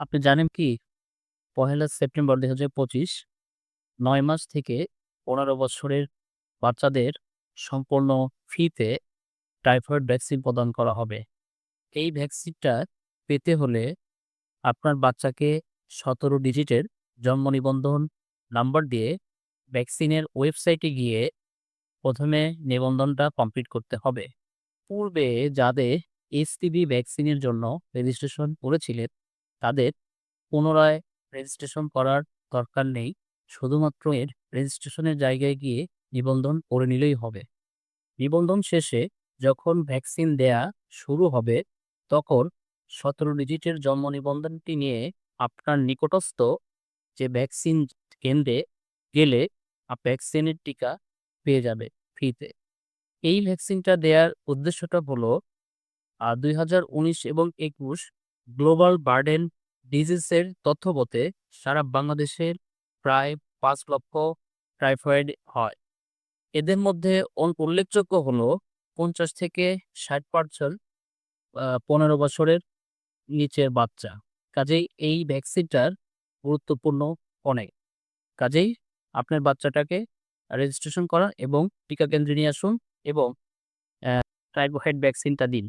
আপনি জানেন কি? পহেলা সেপ্টেম্বর দুই হাজার পঁচিশ, নয় মাস থেকে পনেরো বছরের বাচ্চাদের সম্পূর্ণ ফ্রিতে টাইফয়েড ভ্যাকসিন প্রদান করা হবে। এই ভ্যাকসিনটা পেতে হলে আপনার বাচ্চাকে সতেরো ডিজিটের জন্ম নিবন্ধন নাম্বার দিয়ে ভ্যাকসিনের ওয়েবসাইটে গিয়ে প্রথমে নিবন্ধনটা কমপ্লিট করতে হবে। পূর্বে যাদের এসটিবি ভ্যাকসিনের জন্য রেজিস্ট্রেশন করেছিলেন তাদের পুনরায় রেজিস্ট্রেশন করার দরকার নেই। শুধুমাত্র এর রেজিস্ট্রেশনের জায়গায় গিয়ে নিবন্ধন করে নিলেই হবে। নিবন্ধন শেষে যখন ভ্যাকসিন দেয়া শুরু হবে, তখন সতেরো ডিজিটের জন্ম নিবন্ধনটি নিয়ে আপনার নিকটস্থ যে ভ্যাকসিন কেন্দ্রে গেলে ভ্যাকসিনের টিকা পেয়ে যাবে ফ্রিতে এই ভ্যাকসিনটা দেওয়ার উদ্দেশ্যটা হলো দুই হাজার উনিশ এবং একুশ গ্লোবাল বার্ডেন ডিজিজের তথ্য মতে সারা বাংলাদেশের প্রায় পাঁচ লক্ষ টাইফয়েড হয়। এদের মধ্যে উল্লেখযোগ্য হল পঞ্চাশ থেকে ষাট পার্সেন্ট পনেরো বছরের নিচের বাচ্চা। কাজেই এই ভ্যাকসিনটার গুরুত্বপূর্ণ অনেক কাজেই আপনার বাচ্চাটাকে রেজিস্ট্রেশন করা এবং টিকা কেন্দ্রে নিয়ে আসুন এবং টাইফয়েড ভ্যাকসিনটা দিন।